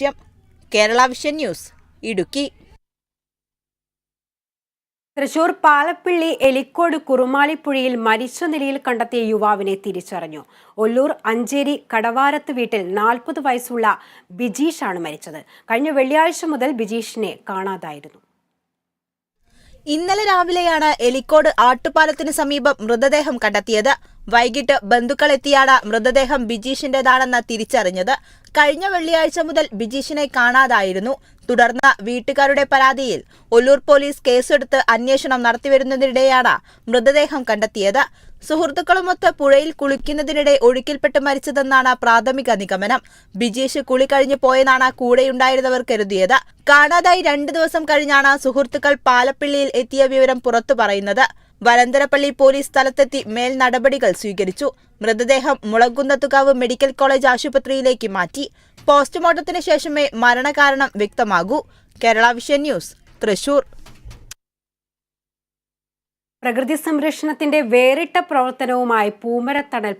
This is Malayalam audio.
കുറ്റം. Kerala vision news Idukki. Thrissur Palappilly Elikode കുറുമാളിപ്പുഴയിൽ മരിച്ച നിലയിൽ കണ്ടെത്തിയ യുവാവിനെ തിരിച്ചറിഞ്ഞു. ഒല്ലൂർ അഞ്ചേരി കടവാരത്ത് വീട്ടിൽ നാൽപ്പത് വയസ്സുള്ള ബിജീഷാണ് മരിച്ചത്. കഴിഞ്ഞ വെള്ളിയാഴ്ച മുതൽ ബിജീഷിനെ കാണാതായിരുന്നു. ഇന്നലെ രാവിലെയാണ് എലിക്കോട് ആട്ടുപാലത്തിന് സമീപം മൃതദേഹം കണ്ടെത്തിയത്. വൈകിട്ട് ബന്ധുക്കളെത്തിയാണ് മൃതദേഹം ബിജീഷിന്റേതാണെന്ന് തിരിച്ചറിഞ്ഞത്. കഴിഞ്ഞ വെള്ളിയാഴ്ച മുതൽ ബിജീഷിനെ കാണാതായിരുന്നു. തുടർന്ന് വീട്ടുകാരുടെ പരാതിയിൽ ഒല്ലൂർ പോലീസ് കേസെടുത്ത് അന്വേഷണം നടത്തിവരുന്നതിനിടെയാണ് മൃതദേഹം കണ്ടെത്തിയത്. സുഹൃത്തുക്കളുമൊത്ത് പുഴയിൽ കുളിക്കുന്നതിനിടെ ഒഴുക്കിൽപ്പെട്ട് മരിച്ചതെന്നാണ് പ്രാഥമിക നിഗമനം. ബിജീഷ് കുളി കഴിഞ്ഞു പോയെന്നാണ് കൂടെയുണ്ടായിരുന്നവർ കരുതിയത്. കാണാതായി രണ്ടു ദിവസം കഴിഞ്ഞാണ് സുഹൃത്തുക്കൾ പാലപ്പിള്ളിയിൽ എത്തിയ വിവരം പുറത്തു പറയുന്നത്. വലന്തരപ്പള്ളി പോലീസ് സ്ഥലത്തെത്തി മേൽ നടപടികൾ സ്വീകരിച്ചു. മൃതദേഹം മുളകുന്നത്തുകാവ് മെഡിക്കൽ കോളേജ് ആശുപത്രിയിലേക്ക് മാറ്റി. പോസ്റ്റ്മോർട്ടത്തിന് ശേഷമേ മരണകാരണം വ്യക്തമാകൂ. Kerala vision news Thrissur. പ്രകൃതി സംരക്ഷണത്തിന്റെ വേറിട്ട പ്രവർത്തനവുമായി പൂമരത്തണൽ